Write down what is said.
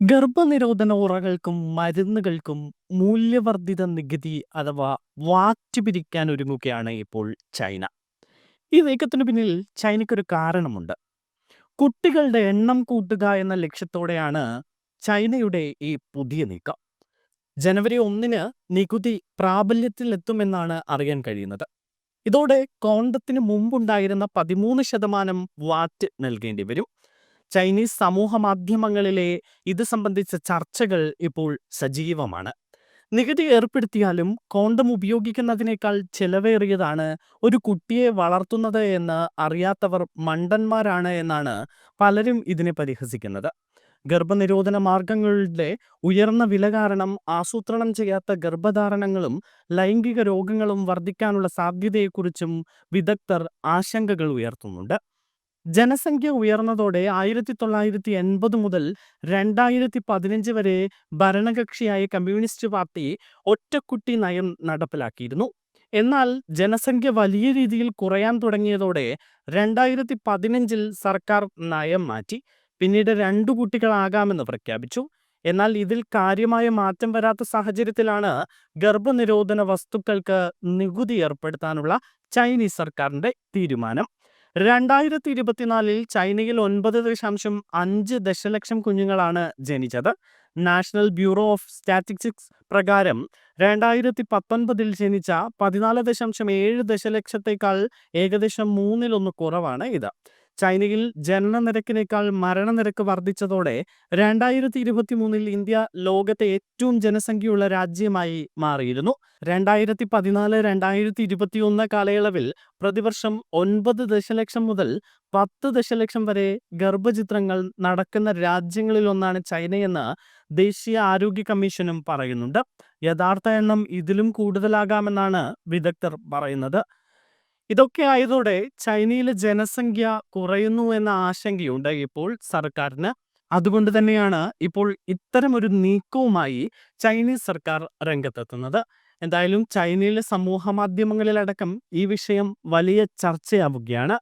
ഗർഭനിരോധന ഉറകൾക്കും മരുന്നുകൾക്കും മൂല്യവർദ്ധിത നികുതി അഥവാ വാറ്റ് പിരിക്കാൻ ഒരുങ്ങുകയാണ് ഇപ്പോൾ ചൈന. ഈ നീക്കത്തിന് പിന്നിൽ ചൈനയ്ക്കൊരു കാരണമുണ്ട്. കുട്ടികളുടെ എണ്ണം കൂട്ടുക എന്ന ലക്ഷ്യത്തോടെയാണ് ചൈനയുടെ ഈ പുതിയ നീക്കം. ജനുവരി ഒന്നിന് നികുതി പ്രാബല്യത്തിൽ എത്തുമെന്നാണ് അറിയാൻ കഴിയുന്നത്. ഇതോടെ കോണ്ടത്തിന് മുമ്പുണ്ടായിരുന്ന പതിമൂന്ന് ശതമാനം വാറ്റ് നൽകേണ്ടി വരും ചൈനീസ് സമൂഹ മാധ്യമങ്ങളിലെ ഇത് സംബന്ധിച്ച ചർച്ചകൾ ഇപ്പോൾ സജീവമാണ്. നികുതി ഏർപ്പെടുത്തിയാലും കോണ്ടം ഉപയോഗിക്കുന്നതിനേക്കാൾ ചെലവേറിയതാണ് ഒരു കുട്ടിയെ വളർത്തുന്നത് എന്ന് അറിയാത്തവർ മണ്ടന്മാരാണ് എന്നാണ് പലരും ഇതിനെ പരിഹസിക്കുന്നത്. ഗർഭനിരോധന മാർഗങ്ങളുടെ ഉയർന്ന വില കാരണം ആസൂത്രണം ചെയ്യാത്ത ഗർഭധാരണങ്ങളും ലൈംഗിക രോഗങ്ങളും വർദ്ധിക്കാനുള്ള സാധ്യതയെക്കുറിച്ചും വിദഗ്ധർ ആശങ്കകൾ ഉയർത്തുന്നുണ്ട്. ജനസംഖ്യ ഉയർന്നതോടെ ആയിരത്തി തൊള്ളായിരത്തി എൺപത് മുതൽ രണ്ടായിരത്തി പതിനഞ്ച് വരെ ഭരണകക്ഷിയായ കമ്മ്യൂണിസ്റ്റ് പാർട്ടി ഒറ്റക്കുട്ടി നയം നടപ്പിലാക്കിയിരുന്നു. എന്നാൽ ജനസംഖ്യ വലിയ രീതിയിൽ കുറയാൻ തുടങ്ങിയതോടെ രണ്ടായിരത്തി പതിനഞ്ചിൽ സർക്കാർ നയം മാറ്റി. പിന്നീട് രണ്ടു കുട്ടികളാകാമെന്ന് പ്രഖ്യാപിച്ചു. എന്നാൽ ഇതിൽ കാര്യമായ മാറ്റം വരാത്ത സാഹചര്യത്തിലാണ് ഗർഭനിരോധന വസ്തുക്കൾക്ക് നികുതി ഏർപ്പെടുത്താനുള്ള ചൈനീസ് സർക്കാരിന്റെ തീരുമാനം. രണ്ടായിരത്തി ഇരുപത്തിനാലിൽ ചൈനയിൽ ഒൻപത് ദശാംശം അഞ്ച് ദശലക്ഷം കുഞ്ഞുങ്ങളാണ് ജനിച്ചത്. നാഷണൽ ബ്യൂറോ ഓഫ് സ്റ്റാറ്റിസ്റ്റിക്സ് പ്രകാരം രണ്ടായിരത്തി പത്തൊൻപതിൽ ജനിച്ച പതിനാല് ദശാംശം ഏഴ് ദശലക്ഷത്തേക്കാൾ ഏകദേശം മൂന്നിലൊന്ന് കുറവാണ് ഇത്. ചൈനയിൽ ജനന നിരക്കിനേക്കാൾ മരണനിരക്ക് വർദ്ധിച്ചതോടെ രണ്ടായിരത്തി ഇരുപത്തി മൂന്നിൽ ഇന്ത്യ ലോകത്തെ ഏറ്റവും ജനസംഖ്യയുള്ള രാജ്യമായി മാറിയിരുന്നു. രണ്ടായിരത്തി പതിനാല് രണ്ടായിരത്തി ഇരുപത്തിയൊന്ന് കാലയളവിൽ പ്രതിവർഷം ഒൻപത് ദശലക്ഷം മുതൽ പത്ത് ദശലക്ഷം വരെ ഗർഭചിത്രങ്ങൾ നടക്കുന്ന രാജ്യങ്ങളിലൊന്നാണ് ചൈനയെന്ന് ദേശീയ ആരോഗ്യ കമ്മീഷനും പറയുന്നുണ്ട്. യഥാർത്ഥ എണ്ണം ഇതിലും കൂടുതലാകാമെന്നാണ് വിദഗ്ധർ പറയുന്നത്. ഇതൊക്കെ ആയതോടെ ചൈനയിലെ ജനസംഖ്യ കുറയുന്നു എന്ന ആശങ്കയുണ്ട് ഇപ്പോൾ സർക്കാരിന്. അതുകൊണ്ട് തന്നെയാണ് ഇപ്പോൾ ഇത്തരം ഒരു നീക്കവുമായി ചൈനീസ് സർക്കാർ രംഗത്തെത്തുന്നത്. എന്തായാലും ചൈനയിലെ സമൂഹ മാധ്യമങ്ങളിലടക്കം ഈ വിഷയം വലിയ ചർച്ചയാവുകയാണ്.